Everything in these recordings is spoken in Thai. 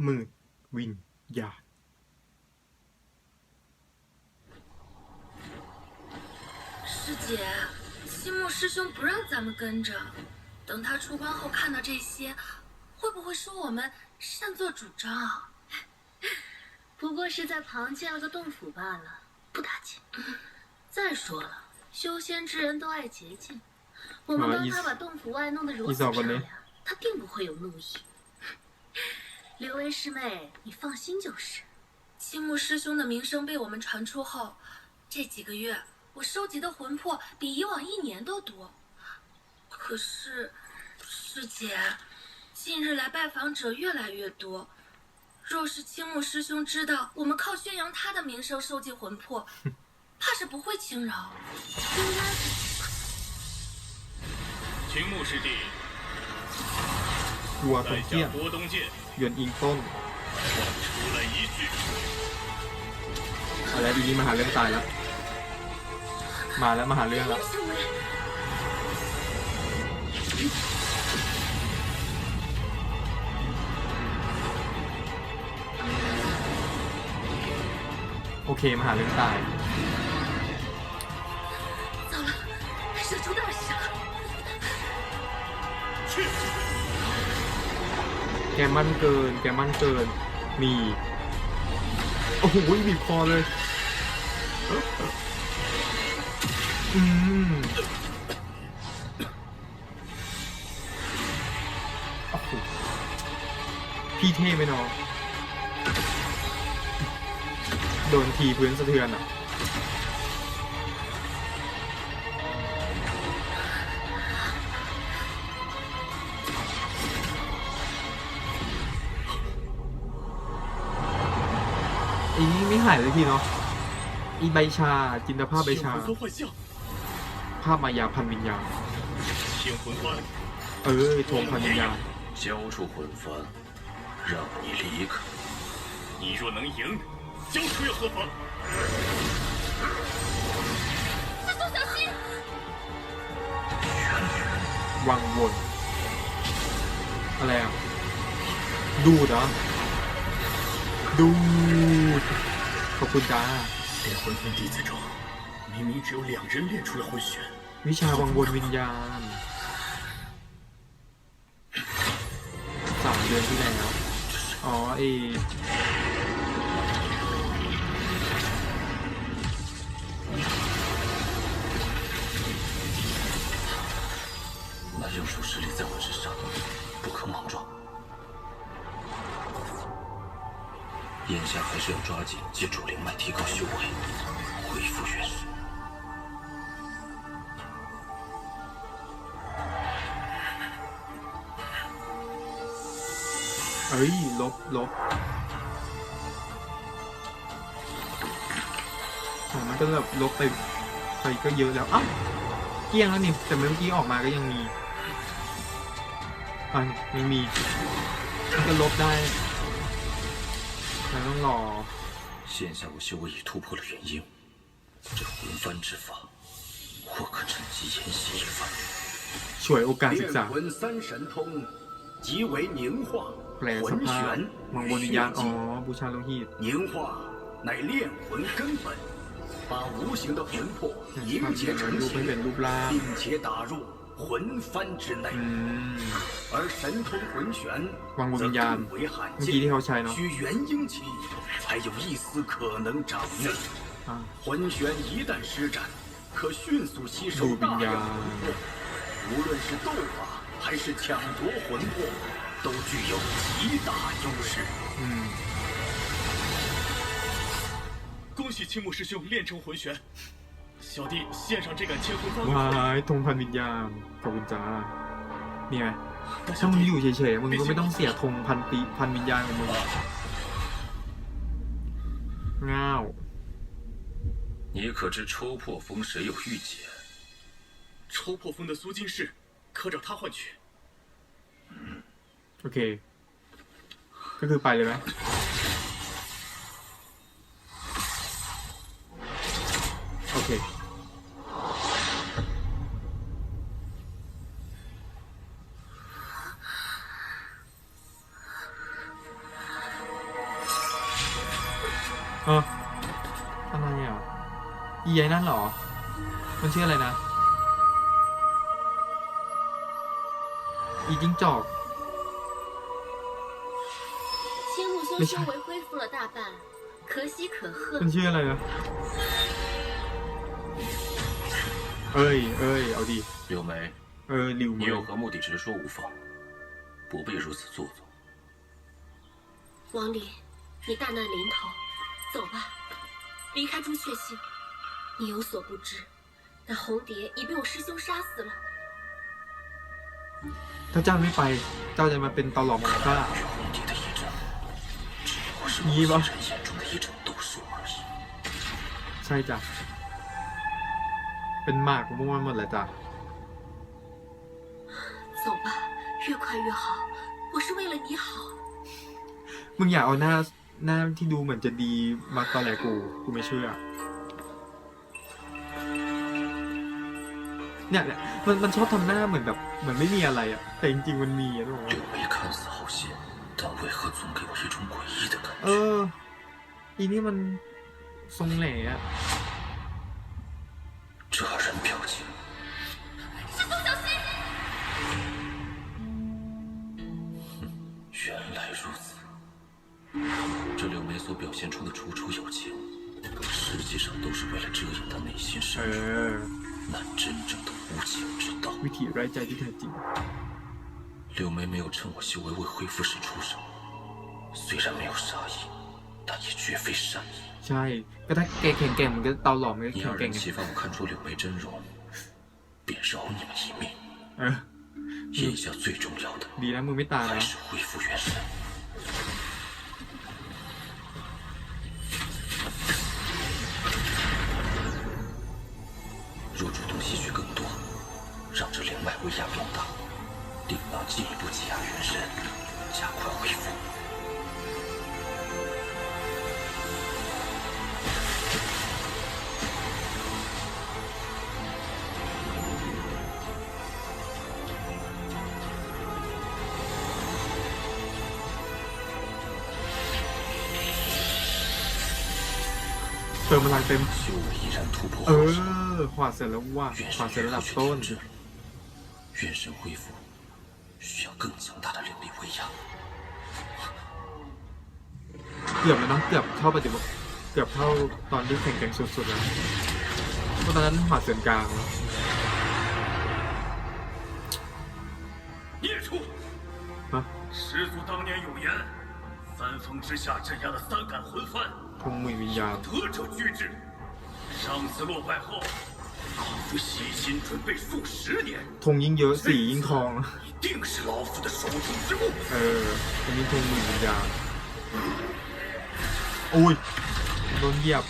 มืดวิญญาณ 师姐，西木师兄不让咱们跟着，等他出关后看到这些，会不会说我们擅作主张？不过是在旁建了个洞府罢了，不打紧。再说了，修仙之人都爱洁净，我们帮他把洞府外弄得如此漂亮，他定不会有怒意。 刘薇师妹，你放心就是。青木师兄的名声被我们传出后，这几个月我收集的魂魄比以往一年都多。可是，师姐，近日来拜访者越来越多，若是青木师兄知道我们靠宣扬他的名声收集魂魄，怕是不会轻饶。青木师弟，我本见。郭东见。 หยวนอิงต้มเอาแล้อีนี้มหาเรื่องตายแล้ว มาแล้วมาหาเรื่องแล้วโอเคมาหาเรื่องตาย แกมั่นเกิน แกมั่นเกินนี่โอ้โหบีบคอเลย อืมโอ้โหพี่เท่ไหมน้อง โดนทีพื้นสะเทือนอะ อีนี้ไม่หายเลยพี่เนาะ อีใบชา จินตภาพใบ 现 ชา 魂幡幻象， ภาพมายาพันวิญญาณ 现魂幡， เออทวงพันวิญญาณ 交出魂幡，让你离开。你若能赢，交出又何妨？ วังวนอะไรอ่ะ ดูดเหรอ ดูด ขอบคุณจ้า 连魂天弟子中，明明只有两人练出了魂旋， วิชาวังวนวิญญาณสามเดือนที่แล้ว อ๋อไอ 那妖术势力在我之上，不可莽撞。 眼下还是要抓紧借助灵脉提高修为，恢复元神。 เอ้ย ลบลบอ๋อมันก็แบบลบไปไปก็เยอะแล้วอ้าวเกลี้ยงแล้วนี่ แต่เมื่อกี้ออกมาก็ยังมีอ่ะยังมี มันก็ลบได้ เราต้องรอ 现下我修为已突破了元婴，这魂幡之法，或可趁机研习一番。 ช่วยโอกาสศึก 炼 ษา 魂三神通，即为凝化、 แปลส 魂 ภาพ 旋 วังวนวิญญาณ 血 อ๋อ 迹。 บูชาโลหิต 凝化乃炼魂根本，把无形的魂魄凝 ทำ 结 เป็น 成 รูปให้เป็น 形， รูปร่าง 并且打入 魂幡之内，而神通魂玄则更为罕见，需元婴期才有一丝可能掌握。魂玄一旦施展，可迅速吸收大量魂魄，无论是斗法还是抢夺魂魄，都具有极大优势。嗯，恭喜青木师兄练成魂玄。小弟献上这杆千魂 ว้า 幡。 ยธงพันวิญญาณขอบคุณจ้าเนี่ย 但 ถ้า 小 มึงอ 弟 ยู่เฉยๆ มึงก็ไม่ต้องเสียธงพันปีพันวิญญาณของมึงง้าว 你可知抽破风谁有玉简？抽破风的苏金氏，可找他换取。 โอเค ก็คือไปเลยไหม อีไอ้นั่นเหรอ มันชื่ออะไรนะ อีจิ้งจอก 青木修没事修为恢复了大半，可喜可贺 มัน。ชื่ออะไรนะ เอ้ย เอ้ย เอาดี 柳梅， เออหลิว 你 เมย 有何目的直说无妨，不必如此做作。王离，你大难临头，走吧，离开朱雀星。 你有所不知，那红蝶已被我师兄杀死了。 ถ้าเจ้าไม่ไป เจ้าจะมาเป็นเตาหลอมของข้า 与红蝶的一战，只不过是你吧某些人眼中的一场斗术而已。 ใช่จ้ะ เป็นหมากมั่วหมดเลยจ้ะ 走吧，越快越好，我是为了你好。 มึงอย่าเอาหน้า หน้าที่ดูเหมือนจะดีมาตอนแหลกู กูไม่เชื่อ เนี่ยเนี่ยมันมันชอบทำหน้าเหมือนแบบ เหมือนไม่มีอะไรอะแต่จริงๆมันมีอะทุกคน 柳梅看似好些，但为何总给我一种诡异的感 เอ 觉？ อ อีนี่มันทรงแหล่อะ 这人表情，原来如此。这柳梅所表现出的楚楚友情，实际上都是为了遮掩她内心 เอ 深处 อ 那真正的无情之道。 วิถีไร้ใจที่แท้จริง 柳梅没有趁我修为未恢复时出手，虽然没有杀意，但也绝非善意。 ใช่ ก็ถ้าแกแข็งแกร่งมันก็เตาหลอมมันก็ 你 แข็ง 二 แกร่ง 人 ไง 启发我看出柳梅真容，便饶你们一命。 เออ 眼下最重要的 ดีนะมึงไม่ตาย 还 นะ 是恢复元神。 吸取更多，让这灵脉威压变大，定能进一步挤压元神，加快恢复。对不来对不起。 เต็ม 修为已然突破 เอ 后世， อขวาดเสร็จแล้วว่า 元 ขวาด 神 เสร็จ 也 ระดั 会 บ 去 ต้น 停滞。元神恢复，需要更强大的灵力威压。 เกือบแล้วเนาะเกือบเข้าปฏิบัติเกือบเข้าตอนที่แข่งแกร่งสุดๆแล้วเพราะตอนนั้นขวาดเส้นกลาง 孽畜！啊师祖当年有言，三峰之下镇压的三杆魂幡， ธงมือวิญญาณ 德者居之。 上次落败后，老夫悉心准备数十年， ธงยิ่งเยอะสียิ่งทอง 一定是老夫的手中之物。 เอออันนี้ธงมือวิญญาณโอ้ยโดนเหยียบ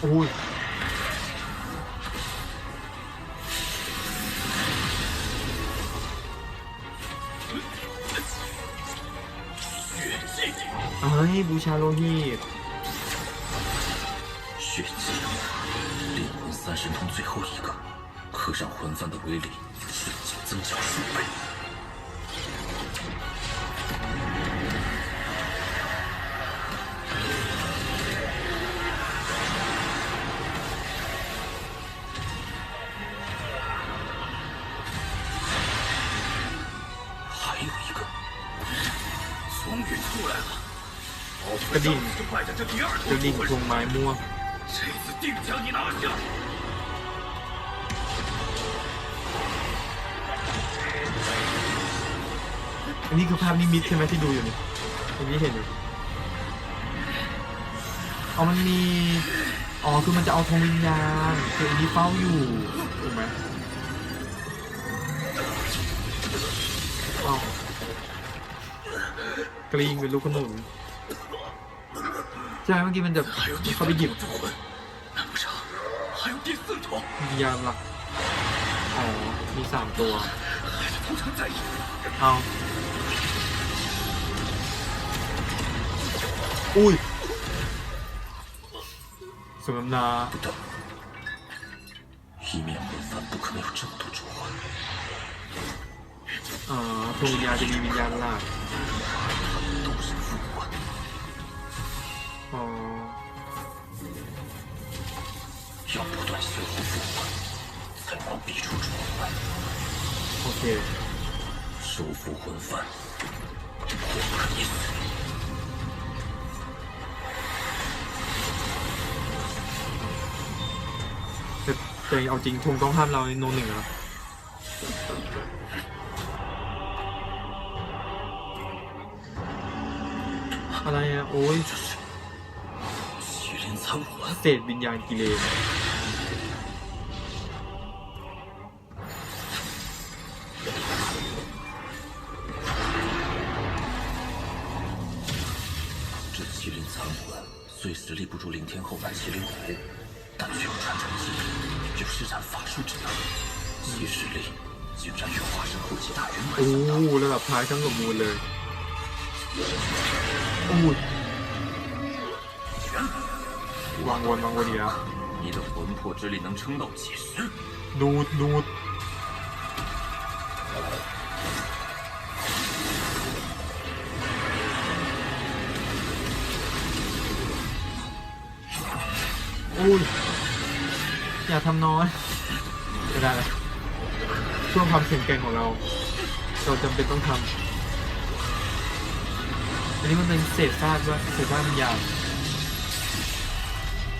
โอ้ย 血祭， เอ้ยบูชาโลหิต 三神通最后一个，刻上魂幡的威力瞬间增加数倍。还有一个，终于出来了！这埋没，这次定将你拿下！ อันนี้คือภาพนิมิตใช่ไหมที่ดูอยู่นี่อันนี้เห็นอยู่เอามันมี อ๋อ คือมันจะเอาทองวิญญาณคืออันนี้เฝ้าอยู่ถูกไหมเอากรีงเป็นลูกขนุนใช่เมื่อกี้มันจะเขาไปหยิบวิญญาณหลักอ๋อ มีสามตัว เอา อุ้ยสมน้ำหนา 不等，一面魂幡不可能有这么多主魂。 อ่าธงวิญญาณจะมีวิญญาณหลัก 都是副官， อ๋อ อ๋อ 要不断修复复还，才能逼出重来。 โอเค 收服魂幡，或可以死。 แต่แต่เอาจริงทงต้องห้ามเราในโนหนึ่งเหรออะไรอ่ะ โอ้ย 麒麟残魂， เศษวิญญาณกิเลน 这麒麟残魂虽实力不如灵天后版麒麟骨， โอ้ระดับท้ายทั้งสมบูรณ์เลยโอ้ยวางวนวางวนอีกแล้วดูดดูดอุ้ยอย่าทำน้อยจะได้เล เพื่อความแข็งแกร่งของเรา เราจำเป็นต้องทำอันนี้มันเป็นเศษซากว่าเศษซากมันยาว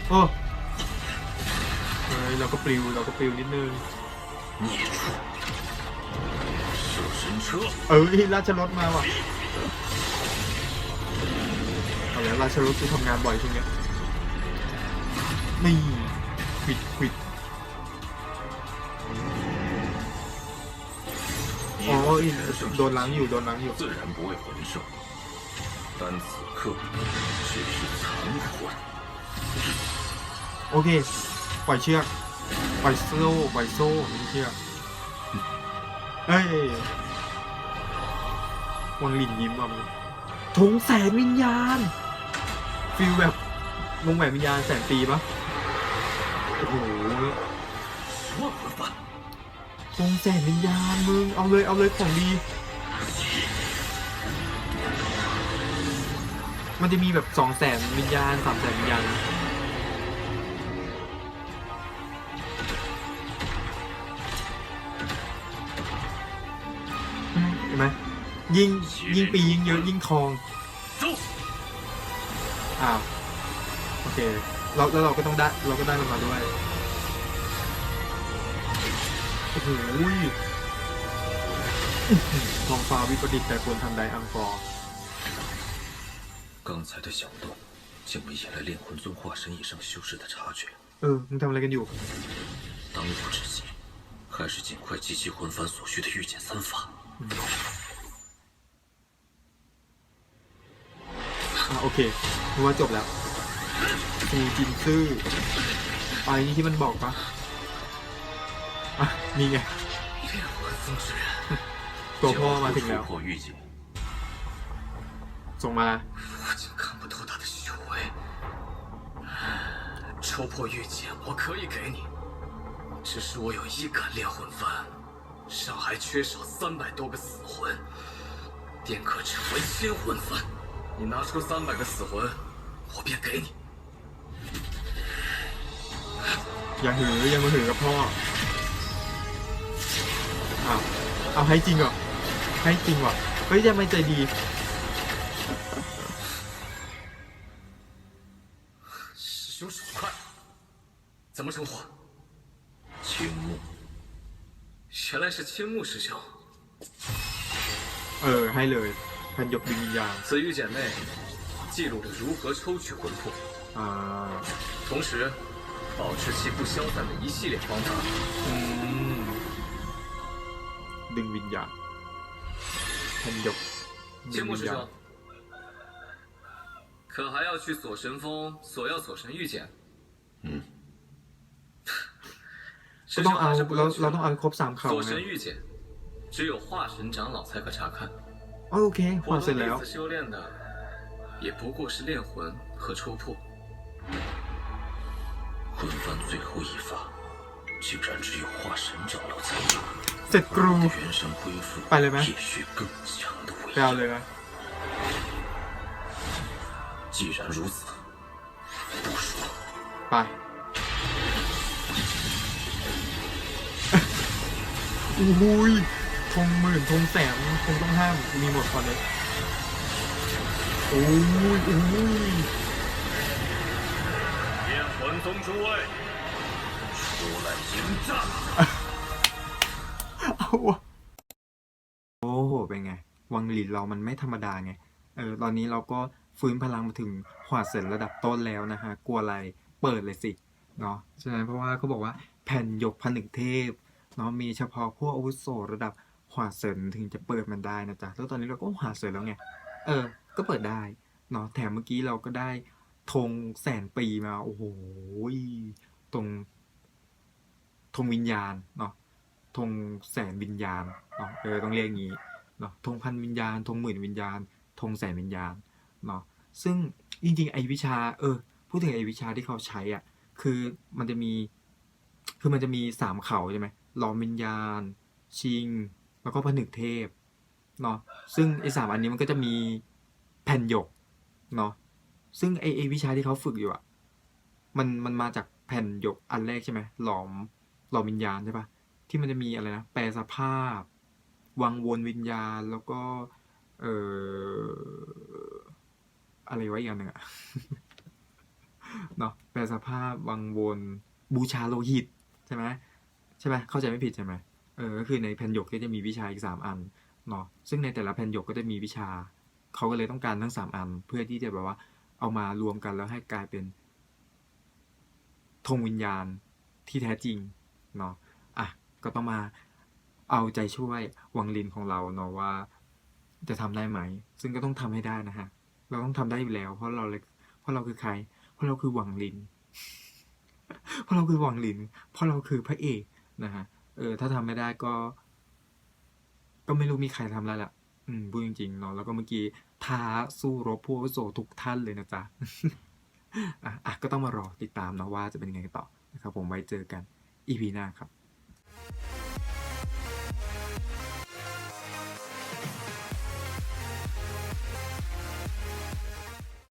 โอ้เฮ้ยเราก็ปลิวเราก็ปลิวนิดนึงเออราชรถมาว่ะเอาแล้วราชรถกูทำงานบ่อยช่วงเนี้ยนี่ควิดควิด อ๋ออีโดนล้างอยู่ โดนล้างอยู่ 自然不为魂兽，但此刻只是残魂。 โอเค ปล่อยเชือก ปล่อยโซ่ปล่อยโซ่ไม่ใช่เชือกเอ้ย วังลินยิ้มอ่ะมึงทงแสนวิญญาณ ฟิลแบบวงแหวนวิญญาณแสนปีปะโอ้โห ตรงแสงวิญญาณมึง เอาเลยเอาเลยของดี มันจะมีแบบสองแสนวิญญาณสามแสนวิญญาณเห็นไหมยิงยิงปียิงเยอะยิงทองอ้าวโอเคเราแล้วเราก็ต้องได้เราก็ได้มาด้วย หอื้อหือทองฟ้าวิปดิตแต่ควรทันใดอังกอร์ 刚才的响动，竟没引来炼魂尊化神以上修士的察觉。 เออ มึงทำอะไรกันอยู่ 当务之急，还是尽快集齐魂幡所需的御剑三法。 อ่ะโอเคนึกว่าจบแล้วซูจินซื่อไปนี่ที่มันบอกปะ อ่ะ นี่ไง 炼魂宗之人， ตัวพ่อมาถึงแล้ว 破御剑， ส่งมา 我竟看不透他的修为。抽破御剑我可以给你，只是我有一杆炼魂幡，上还缺少三百多个死魂，便可成为千魂幡。你拿出三百个死魂，我便给你。 อย่าหืออย่ามาหือกับพ่อ อ้าว เอาให้จริงเหรอ ให้จริงว่ะเฮ้ยจะไม่ใจดี 师兄手快，怎么称呼？青木，原来是青木师兄。 เออ ให้เลยพันยกดึงวิญญาณ 此玉简内记录着如何抽取魂魄， อ่า 同时保持其不消散的一系列方法。 อืม ดึงวิญญาณพันยกดึง 青木 วิญ 师 ญาณ 兄，可还要去锁神峰索要锁神玉简？嗯。 ก็ 师 ต้อง 兄 เอา 还是不 เรา 用去 เราต้องเอา 了。 ให้ครบสามเขา 锁 ไง 神玉简只有化神长老才可查看， อ๋อโอเคพอ 我 เสร็จ 们 แล้ว 弟子修炼的也不过是炼魂和抽魄。魂幡最后一法， 竟然只有化神长老才有。 เสร็จกรู 我的元神恢复，拜了没必须更强的威 ไปเอา 力。 เลยนะ 既然如此， ไป อุ้ยธงหมื่นธงแสนคงต้องห้าม มีหมดตอนนี้โอ้ยโอ้ย 炼魂宗诸位，出来迎战！ เอาวะโอ้โห เป็นไง วังหลินเรามันไม่ธรรมดาไง เออ ตอนนี้เราก็ฟื้นพลังมาถึงขวาดเสร็จระดับต้นแล้วนะฮะ กลัวอะไร เปิดเลยสิ เนาะใช่ไหมเพราะว่าเขาบอกว่าแผ่นยกผนึกเทพ เนาะ มีเฉพาะพวกอาวุโสระดับขวาดเสรินถึงจะเปิดมันได้นะจ๊ะ แล้วตอนนี้เราก็ขวาดเสรินแล้วไง เออ ก็เปิดได้ เนาะ แถมเมื่อกี้เราก็ได้ธงแสนปีมา โอ้โห ตรง ธงวิญญาณเนาะธงแสนวิญญาณเนาะเออต้องเรียกอย่างนี้เนาะธงพันวิญญาณธงหมื่นวิญญาณธงแสนวิญญาณเนาะซึ่งจริงๆไอวิชาเออพูดถึงไอวิชาที่เขาใช้อะคือมันจะมี คือมันจะมีสามเขาใช่ไหมหลอมวิญญาณ ชิง แล้วก็ผนึกเทพเนาะซึ่งไอสามอันนี้มันก็จะมีแผ่นหยกเนาะซึ่งไอไอวิชาที่เขาฝึกอยู่อะมันมันมาจากแผ่นหยกอันแรกใช่ไหมหลอม หลอมวิญญาณใช่ปะที่มันจะมีอะไรนะแปลสภาพ วังวนวิญญาณแล้วก็ เอ่ออะไรไว้อีกอย่างหนึ่งอะเนาะแปลสภาพวังวนบูชาโลหิตใช่ไหมใช่ไหมเข้าใจไม่ผิดใช่ไหมเออก็คือในแผ่นหยกก็จะมีวิชาอีกสามอันเนาะซึ่งในแต่ละแผ่นหยกก็จะมีวิชาเขาก็เลยต้องการทั้งสามอัน เพื่อที่จะแบบว่า เอามารวมกันแล้วให้กลายเป็นธงวิญญาณที่แท้จริง เนาะอะก็ต้องมาเอาใจช่วยวังลินของเราเนาะว่า จะทำได้ไหม ซึ่งก็ต้องทำให้ได้นะฮะเราต้องทำได้อยู่แล้ว เพราะเราเพราะเราคือใคร เพราะเราคือวังลิน เพราะเราคือวังลิน เพราะเราคือพระเอกนะฮะเออถ้าทำไม่ได้ก็ ก็ไม่รู้มีใครทำแล้วล่ะ อืมพูดจริงๆเนาะแล้วก็เมื่อกี้ท้าสู้รบผู้วุโสทุกท่านเลยนะจ๊ะอะอะก็ต้องมารอติดตามเนาะว่าจะเป็นยังไงต่อนะครับผมไว้เจอกัน EP หน้าครับ